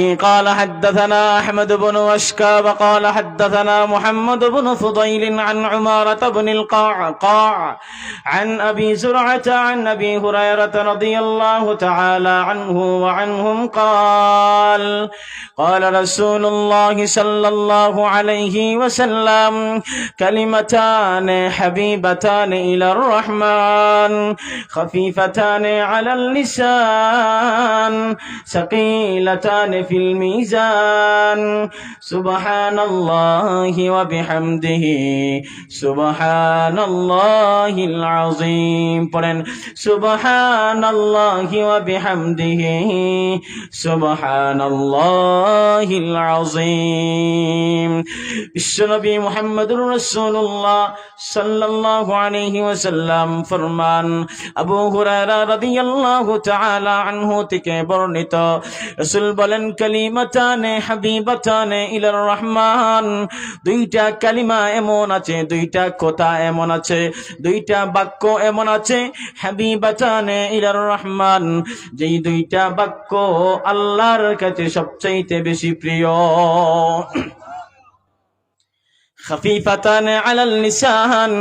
قال حدثنا أحمد بن وشكاب قال حدثنا محمد بن فضيل عن عمارة بن القعقاع عن أبي زرعة عن أبي هريرة رضي الله تعالى عنه وعنهم قال قال رسول الله صلى الله عليه وسلم كلمتان حبيبتان إلى الرحمن خفيفتان على اللسان ثقيلتان في الميزان سبحان الله وبحمده سبحان الله العظيم পড়েন سبحان الله وبحمده سبحان الله العظيم বিশ্বনবী মুহাম্মদুর রাসূলুল্লাহ সাল্লাল্লাহু আলাইহি ওয়াসাল্লাম ফরমান আবু হুরায়রা রাদিয়াল্লাহু তাআলা আনহু থেকে বর্ণিত রাসূল বলেন কালিমাতানে, হাবিবাতানে ইলার রহমান। দুইটা কালিমা এমন আছে, দুইটা কথা এমন আছে, দুইটা বাক্য এমন আছে, হাবিবাতানে ইলার রহমান। যেই দুইটা বাক্য আল্লাহর কাছে সবচাইতে বেশি প্রিয়। খাফিফাতান আলাল লিসান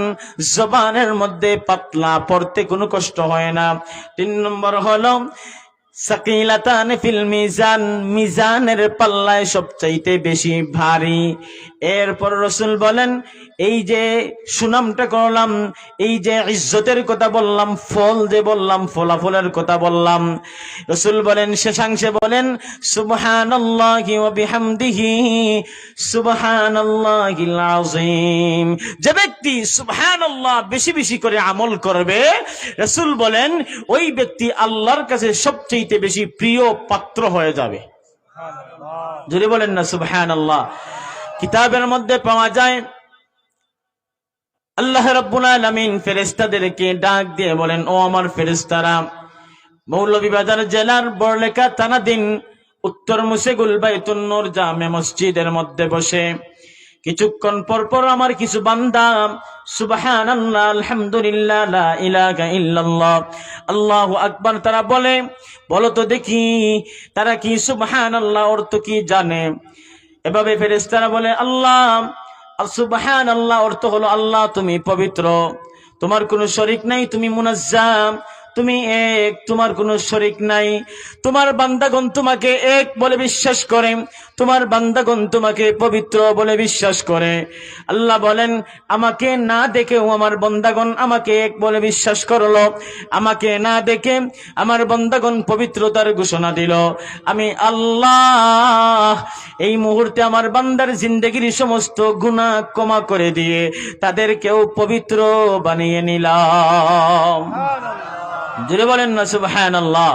জবানের মধ্যে পাতলা, পড়তে কোনো কষ্ট হয় না। তিন নম্বর হলো সাকিলাতান ফিল মিজান, মিজানের পাল্লায় সবচাইতে বেশি ভারী। এরপর রসুল বলেন, এই যে সুনামটা করলাম, এই যে ইজ্জতের কথা বললাম, ফল যে বললাম, ফলাফলের কথা বললাম। রসুল বলেন, শেষাংশে বলেন ওয়া বিহামদিহি যে ব্যক্তি সুবহানাল্লাহ বেশি বেশি করে আমল করবে, রসুল বলেন, ওই ব্যক্তি আল্লাহর কাছে সবচেয়ে বেশি প্রিয় পাত্র হয়ে যাবে। যদি বলেন না, সুবহানাল্লাহ। কিতাবের মধ্যে পাওয়া যায়, আল্লাহ রাব্বুল আলামিন ফেরেশতাদেরকে ডাক দিয়ে বলেন, ও আমার ফেরেশতারা, মৌলভীবাজার জেলার বড়লেখা তানাদিন উত্তর মুসেগুল বাইতুন নূর জামে মসজিদের মধ্যে বসে কিছুক্ষণ পর পর আমার কিছু বান্দা, সুবহানাল্লাহ, আলহামদুলিল্লাহ, লা ইলাহা ইল্লাল্লাহ। আল্লাহু আকবার, তারা বলে, বলো তো দেখি, তারা কি সুবাহান আল্লাহ অর্থ কি জানে? এভাবে ফেরেস তারা বলে, আল্লাহ সুবাহান আল্লাহ অর্থ হলো আল্লাহ, তুমি পবিত্র। তোমার কোনো শরিক নাই, তুমি মুনাজ্জাম। তুমি এক, তোমার কোনো শরিক নাই। তোমার বান্দাগণ তোমাকে এক বলে বিশ্বাস করে। তোমার বান্দাগণ তোমাকে পবিত্র বলে বিশ্বাস করে। আল্লাহ বলেন, আমাকে না দেখেও আমার বন্দাগণ আমাকে এক বলে বিশ্বাস করল। আমাকে না দেখে আমার বন্দাগণ পবিত্রতার ঘোষণা দিল। আমি আল্লাহ এই মুহূর্তে আমার বান্দার জিন্দগির সমস্ত গুণা ক্ষমা করে দিয়ে তাদেরকেও পবিত্র বানিয়ে নিলাম। জুড়ে বলেন না সুবহানাল্লাহ